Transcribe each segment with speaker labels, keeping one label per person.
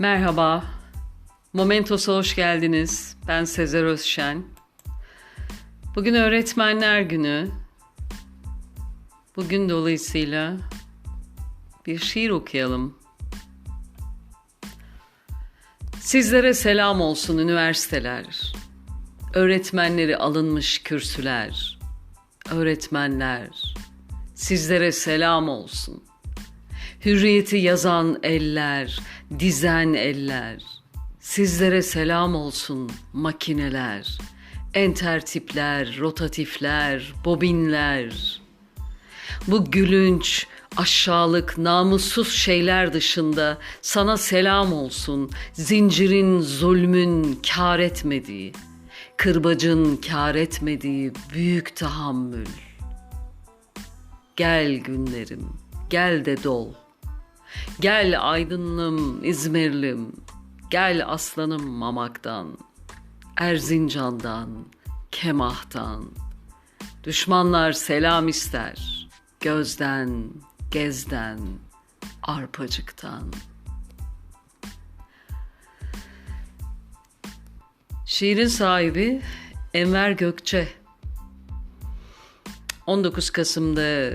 Speaker 1: Merhaba. Momentos'a hoş geldiniz. Ben Sezer Özşen. Bugün Öğretmenler Günü. Bugün dolayısıyla bir şiir okuyalım. Sizlere selam olsun üniversiteler. Öğretmenleri alınmış kürsüler. Öğretmenler, sizlere selam olsun. Hürriyeti yazan eller, dizen eller. Sizlere selam olsun makineler, entertipler, rotatifler, bobinler. Bu gülünç, aşağılık, namussuz şeyler dışında sana selam olsun. Zincirin, zulmün kar etmediği, kırbacın kar etmediği büyük tahammül. Gel günlerim, gel de dol. Gel aydınlım, İzmirlim, gel aslanım Mamak'tan, Erzincan'dan, Kemah'tan. Düşmanlar selam ister, gözden, gezden, arpacıktan. Şiirin sahibi Enver Gökçe. 19 Kasım'da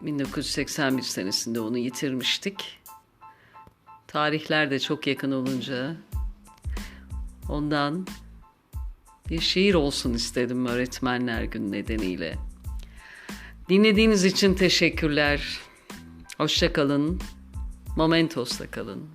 Speaker 1: 1981 senesinde onu yitirmiştik. Tarihler de çok yakın olunca ondan bir şiir olsun istedim öğretmenler günü nedeniyle. Dinlediğiniz için teşekkürler. Hoşça kalın. Momentos'ta kalın.